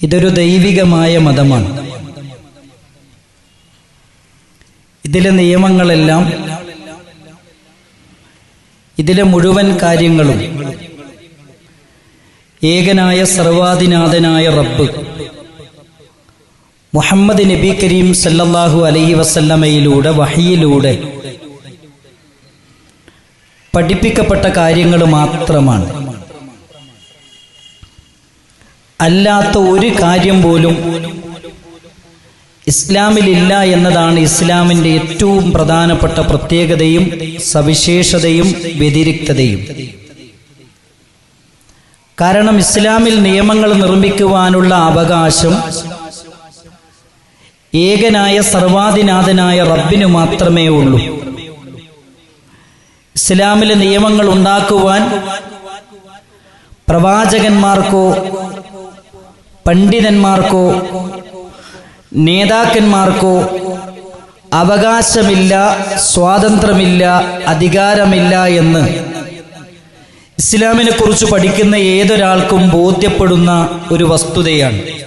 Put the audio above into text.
ഇതൊരു ദൈവികമായ മതമാണ്. ഇതിലെ നിയമങ്ങളെല്ലാം ഇതിലെ മുഴുവൻ കാര്യങ്ങളും ഏകനായ സർവാധിനാഥനായ റബ്ബ് മുഹമ്മദ് നബി കരീം സല്ലല്ലാഹു അലൈഹി വസല്ലമയിലൂടെ വഹിയിലൂടെ പഠിപ്പിക്കപ്പെട്ട കാര്യങ്ങൾ മാത്രമാണ്. അല്ലാത്ത ഒരു കാര്യം പോലും ഇസ്ലാമിലില്ല എന്നതാണ് ഇസ്ലാമിന്റെ ഏറ്റവും പ്രധാനപ്പെട്ട പ്രത്യേകതയും സവിശേഷതയും വ്യതിരിക്തതയും. കാരണം ഇസ്ലാമിൽ നിയമങ്ങൾ നിർമ്മിക്കുവാനുള്ള അവകാശം ഏകനായ സർവാധിനാഥനായ റബ്ബിന് മാത്രമേ ഉള്ളൂ. ഇസ്ലാമിലെ നിയമങ്ങൾ ഉണ്ടാക്കുവാൻ പ്രവാചകന്മാർക്കോ പണ്ഡിതന്മാർക്കോ നേതാക്കന്മാർക്കോ അവകാശമില്ല സ്വാതന്ത്ര്യമില്ല അധികാരമില്ല എന്ന്. ഇസ്ലാമിനെ കുറിച്ച് പഠിക്കുന്ന ഏതൊരാൾക്കും ബോധ്യപ്പെടുന്ന ഒരു വസ്തുതയാണ്.